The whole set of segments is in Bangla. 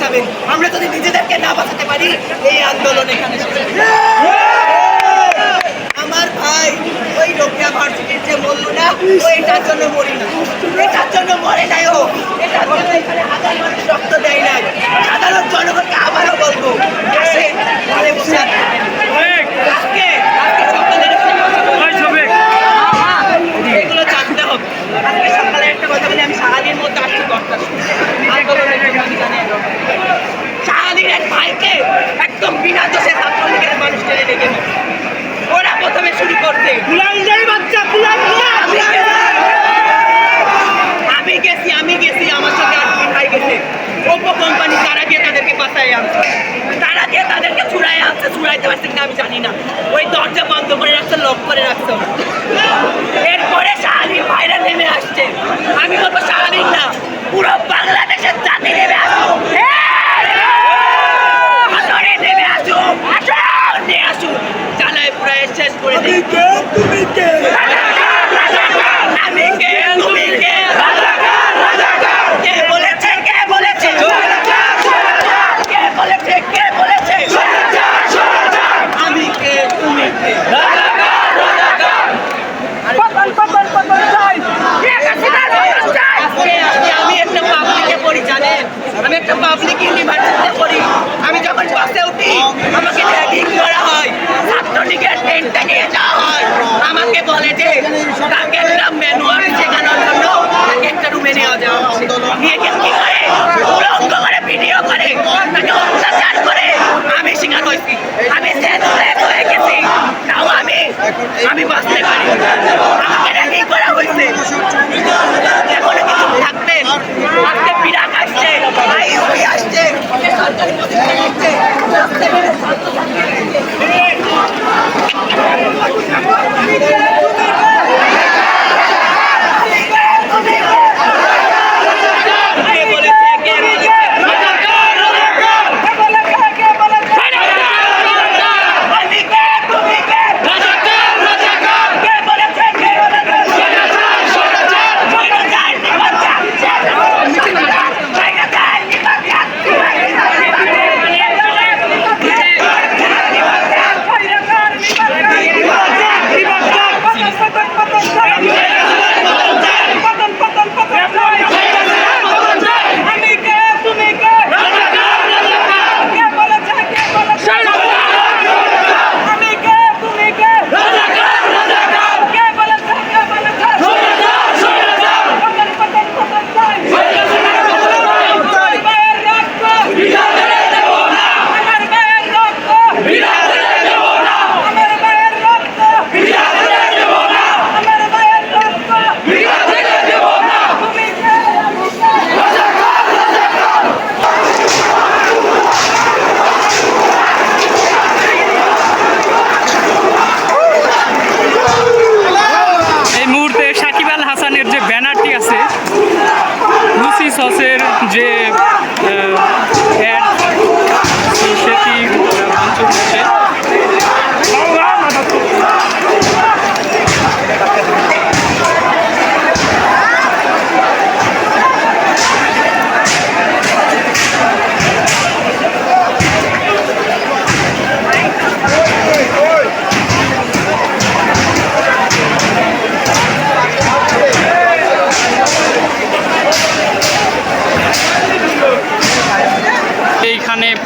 তাদেরকে না বাঁচাতে পারি, এই আন্দোলন এখানে আমার ভাই ওই রোকিয়া ভার্সিটির যে মরলো না ও এটার জন্য মরি না। এটার জন্য মরে নাই ও। এটার জন্য এখানে হাজার মানুষ রক্ত দেয় নাই সাধারণ জনগণকে আবারও বলব আসেন ঘরে বসে আর থাকবেন না। আজকে আজকে সকালে এগুলো জানতে হবে আজকে সকালে একটা কথা বলি আমি সারাদিন মধ্যে আসছি দশটা আন্দোলনের জন্য আমি জানি এখন। শাহাদিনের ভাইকে একদম বিনা দোষে ছাত্রলীগের মানুষ টেনে রেখে দিল। ওরা প্রথমে শুরু করছে বাচ্চা আমি গেছি। আমি গেছি আমি গেছি আমার সাথে আর দুই ভাই গেছে ওপো কোম্পানি তারা দিয়ে তাদেরকে বাঁচাই আনছে তারা দিয়ে তাদেরকে ছুড়াই আনছে, ছুড়াইতে পারছে কিনা আমি জানি না ওই দরজা বন্ধ করে রাখছে লক করে রাখছে। এরপরে আমি বাঁচতে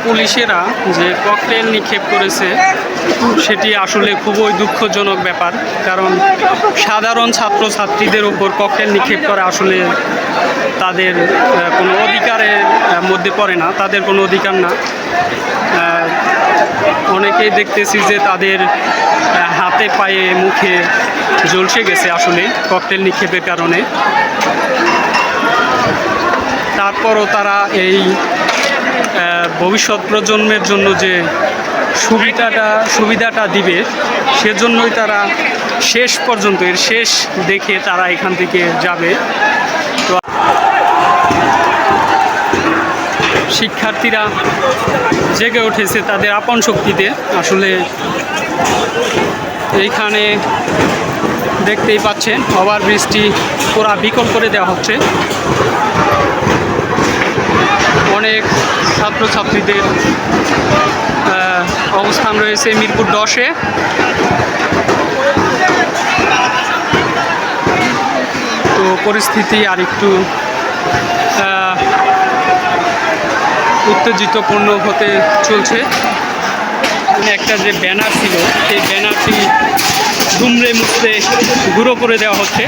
পুলিশেরা যে ককটেল নিক্ষেপ করেছে, সেটি আসলে খুবই দুঃখজনক ব্যাপার। কারণ সাধারণ ছাত্রছাত্রীদের উপর ককটেল নিক্ষেপ করা আসলে তাদের কোনো অধিকারের মধ্যে পড়ে না, তাদের কোনো অধিকার না। অনেকেই দেখতেছি যে তাদের হাতে, পায়ে, মুখে ঝলসে গেছে আসলে ককটেল নিক্ষেপের কারণে। তারপরও তারা এই ভবিষ্যৎ প্রজন্মের জন্য যে সুবিধাটা সুবিধাটা দিবে, সেজন্যই তারা শেষ পর্যন্ত, এর শেষ দেখে তারা এখান থেকে যাবে। তো শিক্ষার্থীরা জেগে উঠেছে তাদের আপন শক্তিতে। আসলে এইখানে দেখতেই পাচ্ছেন ওভার ব্রিজটি পুরা বিকল করে দেওয়া হচ্ছে। অনেক ছাত্রছাত্রীদের অবস্থান রয়েছে মিরপুর দশে। তো পরিস্থিতি আরেকটু আহ, উত্তেজিতপূর্ণ হতে চলছে। একটা যে ব্যানার ছিল সেই ব্যানারটি দুমড়ে মুছতে গুঁড়ো করে দেওয়া হচ্ছে।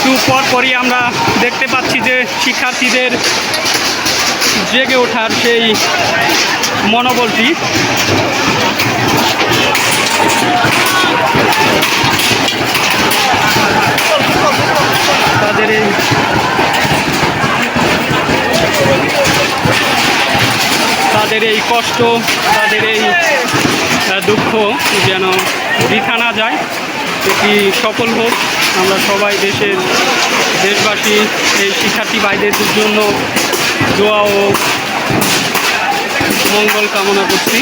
একটু পর পরই আমরা দেখতে পাচ্ছি যে শিক্ষার্থীদের জেগে ওঠার সেই মনোবলটি। তাদের এই তাদের এই কষ্ট, তাদের এই দুঃখ যেন বৃথা না যায়। এটি সফল হোক, আমরা সবাই দেশের দেশবাসী, এই শিক্ষার্থী ভাইদের জন্য দোয়া ও মঙ্গল কামনা করছি।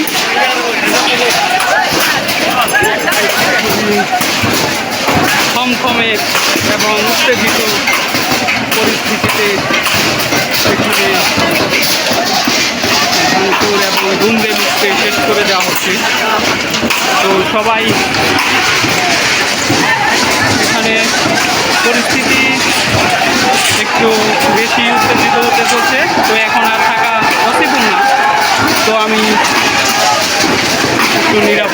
থমথমে এবং উত্তেজিত পরিস্থিতিতে ভাঙচুর এবং দুমড়ে মুখতে শেষ করে দেওয়া হচ্ছে। তো সবাই